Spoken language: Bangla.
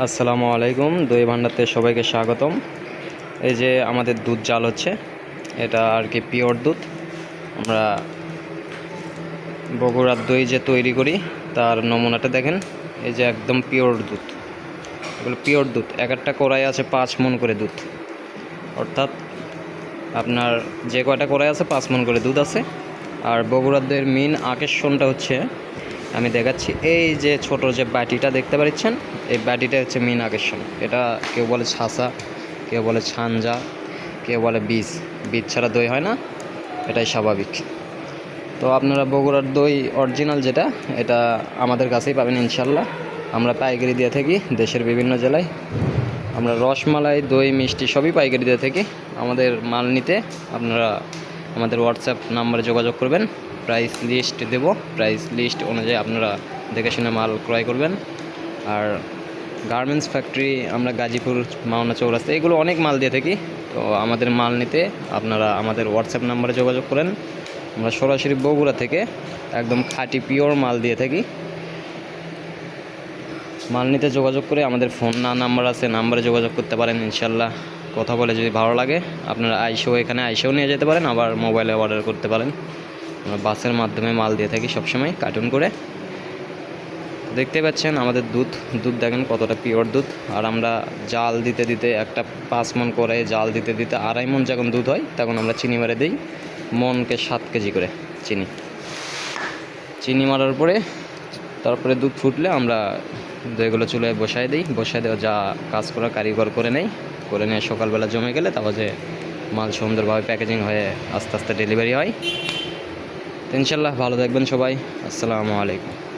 আসসালামু আলাইকুম, দই ভান্ডারতে সবাইকে স্বাগতম। এই যে আমাদের দুধ জাল হচ্ছে, এটা আর কি পিওর দুধ। আমরা বগুড়ার দই যে তৈরি করি, তার নমুনাটা দেখেন, এই যে একদম পিওর দুধ। এগুলো পিওর দুধ, এক একটা কড়াই আছে পাঁচ মন করে দুধ। অর্থাৎ আপনার যে কয়টা কড়াই আছে পাঁচ মন করে দুধ আছে। আর বগুড়ার দইয়ের মেন আকর্ষণটা হচ্ছে আমি দেখাচ্ছি। এই যে ছোট যে বাটিটা দেখতে পাচ্ছেন, এই বাটিটা হচ্ছে মেন আকর্ষণ। এটা কেউ বলে ছাসা, কেউ বলে ছাঞ্জা কেউ বলে বীজ। বীজ ছাড়া দই হয় না, এটাই স্বাভাবিক। তো আপনারা বগুড়ার দই অরিজিনাল যেটা, এটা আমাদের কাছেই পাবেন ইনশাল্লাহ। আমরা পাইকারি দিয়ে থাকি দেশের বিভিন্ন জেলায়। আমরা রসমালাই, দই, মিষ্টি সবই পাইকারি দিয়ে থাকি। আমাদের মাল নিতে আপনারা আমাদের হোয়াটসঅ্যাপ নাম্বারে যোগাযোগ করবেন। প্রাইস লিস্ট দেব। প্রাইস লিস্ট অনুযায়ী আপনারা দেখে শুনে মাল ক্রয় করবেন। আর গার্মেন্টস ফ্যাক্টরি আমরা গাজীপুর, মাওনা চৌরাস্তা, এগুলো অনেক মাল দিয়ে থাকি। তো আমাদের মাল নিতে আপনারা আমাদের হোয়াটসঅ্যাপ নাম্বারে যোগাযোগ করেন। আমরা সরাসরি বগুড়া থেকে একদম খাঁটি পিওর মাল দিয়ে থাকি। মাল নিতে যোগাযোগ করে আমাদের ফোন না, নাম্বার আছে, নাম্বারে যোগাযোগ করতে পারেন ইনশাল্লাহ কথা বলে যদি ভালো লাগে, আপনারা আইসেও এখানে, আইসেও নিয়ে যেতে পারেন, আবার মোবাইলে অর্ডার করতে পারেন। আমরা বাসের মাধ্যমে মাল দিয়ে থাকি সবসময় কার্টুন করে। দেখতে পাচ্ছেন আমাদের দুধ দুধ দেখেন কতটা পিওর দুধ। আর আমরা জাল দিতে দিতে একটা পাঁচ মন করে জাল দিতে দিতে আড়াই মন যখন দুধ হয়, তখন আমরা চিনি মারে দিই মনকে সাত কেজি করে চিনি। চিনি মারার পরে, তারপরে দুধ ফুটলে আমরা দইগুলো চুলে বসায় দিই। বসায় দেওয়া যা কাজ করা, কারিগর করে নেই। করে নিয়ে সকালবেলা জমে গেলে তারপর যে মাল সুন্দরভাবে প্যাকেজিং হয়ে আস্তে আস্তে ডেলিভারি হয়। তো ইনশাল্লাহ ভালো থাকবেন সবাই। আসসালামু আলাইকুম।